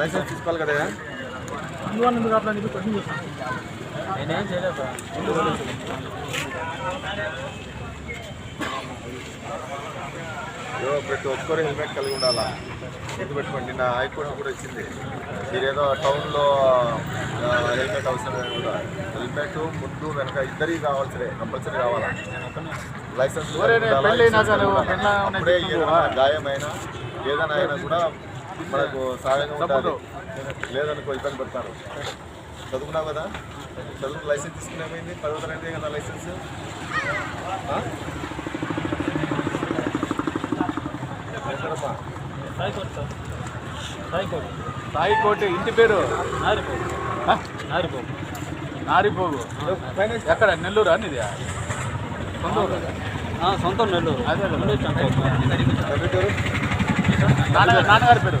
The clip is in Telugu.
లైసెన్స్ తీసుకోవాలి కదా నేనేం చేయలేదు ఏదో ప్రతి ఒక్కరు హెల్మెట్ కలిగి ఉండాలా? గుర్తుపెట్టుకోండి నిన్న హైకోర్టు కూడా ఇచ్చింది. మీరేదో టౌన్లో హెల్మెట్ అవసరం లేదు కూడా హెల్మెట్ ముందు వెనక ఇద్దరికి కావాల్సినే కంపల్సరీ కావాలా? లైసెన్స్. అప్పుడే ఏదైనా గాయమైనా ఏదైనా అయినా కూడా మనకు సహాయంగా ఉండాలి. లేదనుకో ఇబ్బంది పడతారు. చదువుకున్నావు కదా? చదువు లైసెన్స్ తీసుకునేమైంది? పదో తరగతి కదా లైసెన్స్? సాయికోట్ సాయికోట్ ఇంటి పేరు? నారిపోగు? నారిపోగు. నారిపోగు. ఎక్కడ? నెల్లూరు అనేది సొంతూరు. సొంతం నెల్లూరు. అదే నాన్నగారి పేరు.